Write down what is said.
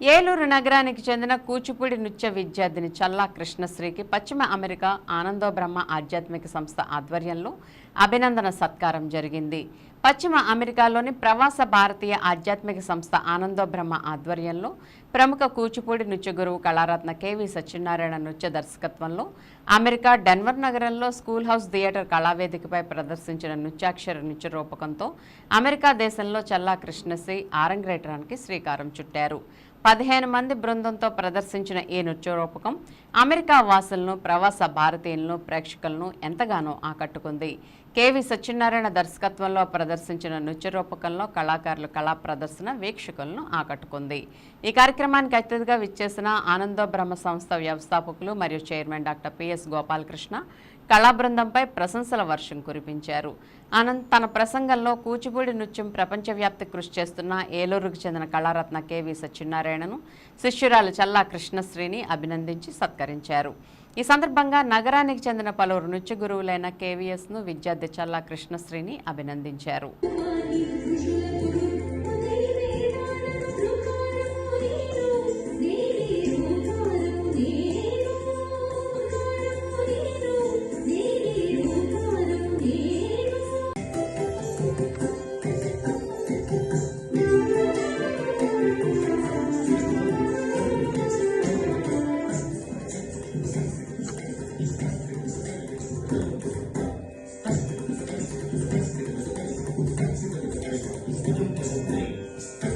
ఏలూరు నగరానికి చెందిన కూచిపూడి నృత్య విద్యార్థిని చల్లా కృష్ణశ్రీకి పశ్చిమ అమెరికా ఆనందో బ్రహ్మ ఆధ్యాత్మిక సంస్థ ఆధ్వర్యంలో అభినందన సత్కారం జరిగింది. పశ్చిమ అమెరికాలోని ప్రవాస భారతీయ ఆధ్యాత్మిక సంస్థ ఆనందో బ్రహ్మ ఆధ్వర్యంలో ప్రముఖ కూచిపూడి నృత్య గురువు కళారత్న కెవి సత్యనారాయణ నృత్య దర్శకత్వంలో అమెరికా డెన్వర్ నగరంలో స్కూల్ హౌస్ థియేటర్ కళావేదికపై ప్రదర్శించిన నృత్యాక్షర నృత్య రూపకంతో అమెరికా దేశంలో చల్లా కృష్ణశ్రీ ఆరంగ్రేటరానికి శ్రీకారం చుట్టారు. పదిహేను మంది బృందంతో ప్రదర్శించిన ఈ నృత్య రూపకం అమెరికా వాసులను ప్రవాస భారతీయులను ప్రేక్షకులను ఎంతగానో ఆకట్టుకుంది. కేవి సత్యనారాయణ దర్శకత్వంలో ప్రదర్శించిన నృత్య రూపకంలో కళాకారులు కళా ప్రదర్శన వీక్షకులను ఆకట్టుకుంది. ఈ కార్యక్రమానికి అతిథిగా విచ్చేసిన ఆనందో బ్రహ్మ సంస్థ వ్యవస్థాపకులు మరియు చైర్మన్ డాక్టర్ పిఎస్ గోపాలకృష్ణ కళా బృందంపై ప్రశంసల వర్షం కురిపించారు. ఆనంద్ తన ప్రసంగంలో కూచిపూడి నృత్యం ప్రపంచవ్యాప్తి కృషి చేస్తున్న ఏలూరుకు చెందిన కళారత్న కేవీ సత్యనారాయణను శిష్యురాలు చల్లా కృష్ణశ్రీని అభినందించి సత్కరించారు. ఈ సందర్భంగా నగరానికి చెందిన పలువురు నృత్య గురువులైన కేవీఎస్ను విద్యార్థి చల్లా కృష్ణశ్రీని అభినందించారు. Thank you.